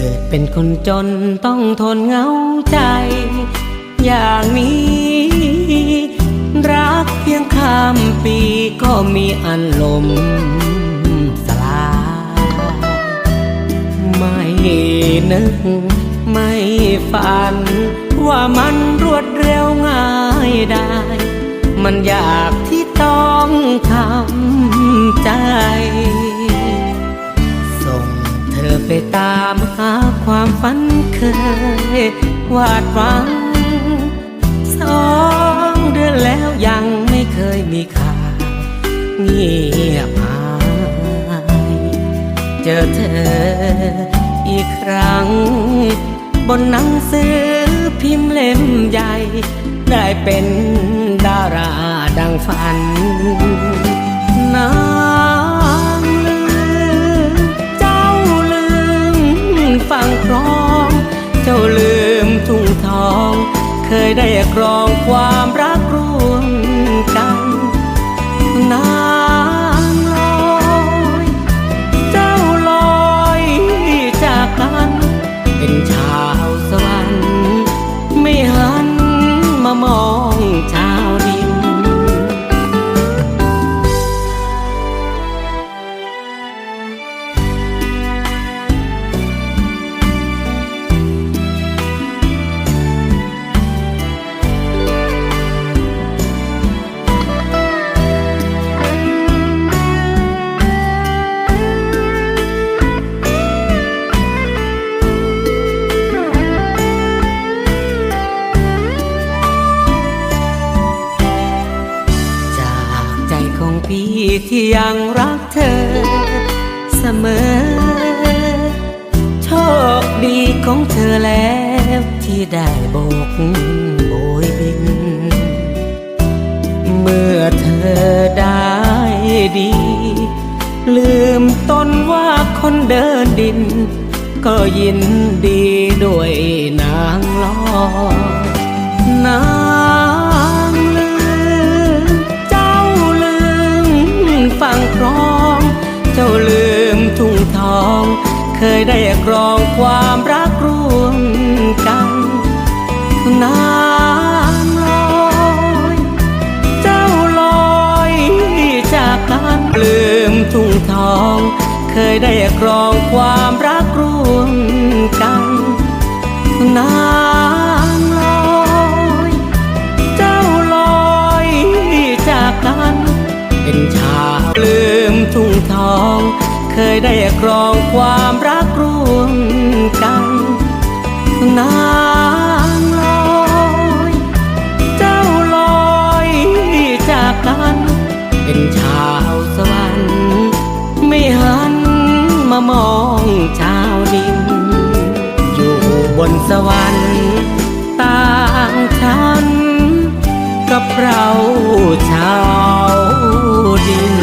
ดเป็นคนจนต้องทนเหงาใจ อย่างนี้ รักเพียงข้ามปีก็มีอันลมสลายไม่นึกไม่ฝัน ว่ามันรวดเร็วง่ายได้ มันอยากที่ต้องทำใจ ส่งเธอไปตาม ความฝันเคยวาดหวัง สองเดือนแล้วยังไม่เคยมีข่าวเงียบหายเจอเธออีกครั้ง บนหนังสือพิมพ์เล่มใหญ่ ได้เป็นดาราดังฝันนา เคยได้ครองความรักร่วมกันนางลอยเจ้าลอยจากกันเป็นชาวสวรรค์ไม่หันมามอง ที่ยังรักเธอ เสมอ โชคดีของเธอแล้วที่ได้โบกโบยบิน เมื่อเธอได้ดี ลืมตนว่าคนเดินดิน ก็ยินดีด้วยนางลอนาง เคยได้ครองความรักร่วมกันนางลอยเจ้าลอยจากกันลืมทุ่งทอง เคยได้ครองความรักร่วมกันนา ยได้ครองความรักร่วมกันนางลอยเจ้าลอยจากกันเป็นชาวสวรรค์ไม่หันมามองชาวดิน อยู่บนสวรรค์ต่างชั้นกับเราชาวดิน